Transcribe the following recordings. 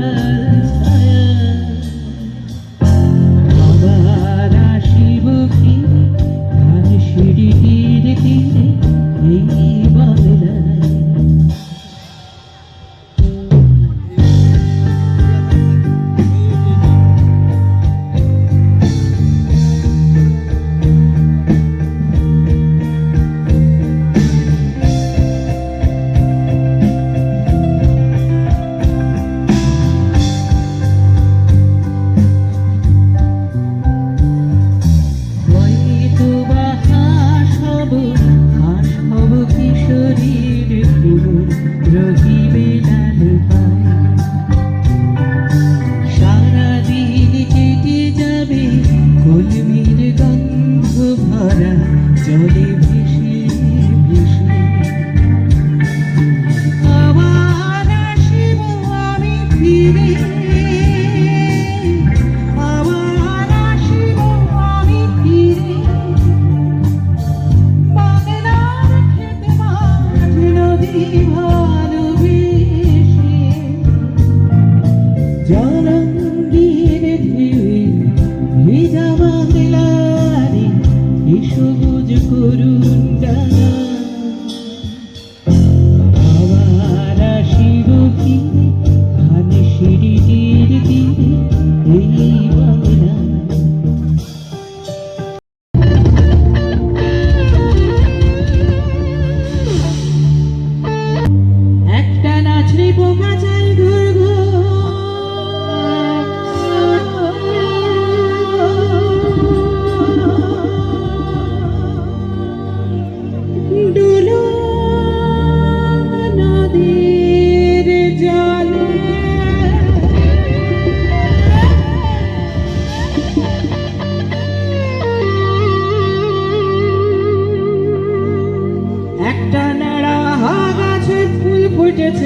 love.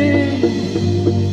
me.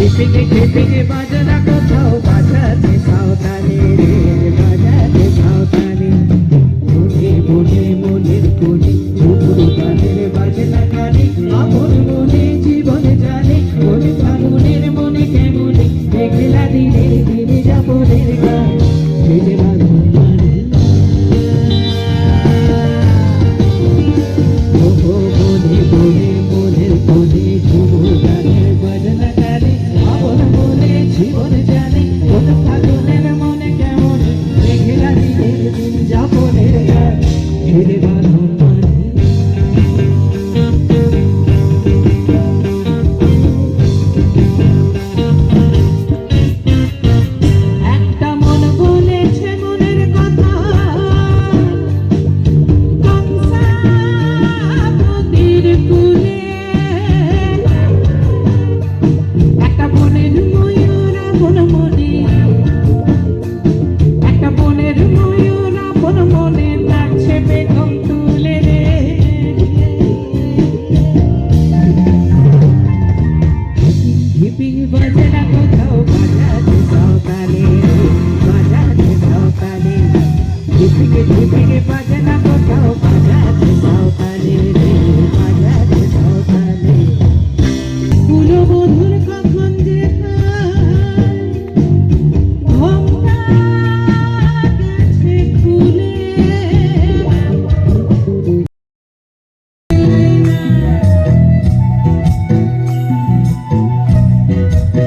Keeping it, keeping it, but que llevan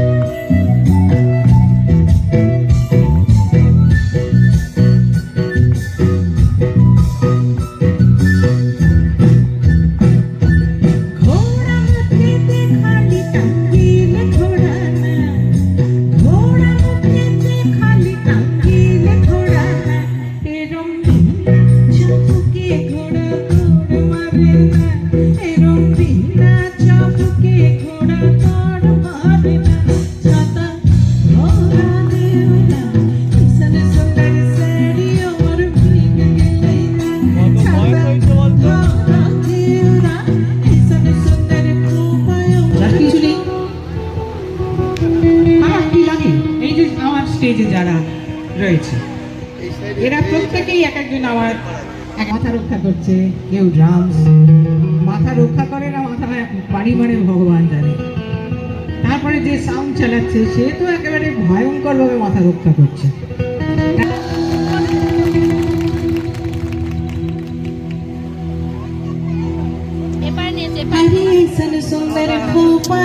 Música রয়েছে। এরা প্রত্যেকেই এক একজন আমার মাথা রক্ষা করছে। কেউ ড্রামস মাথা রক্ষা করে না মাথা বাড়ি মানে ভগবান জানে। তারপরে যে সাউন্ড চালাচ্ছে সে তো একেবারে ভয়ঙ্করভাবে মাথা রক্ষা করছে। সুন্দর भोपाल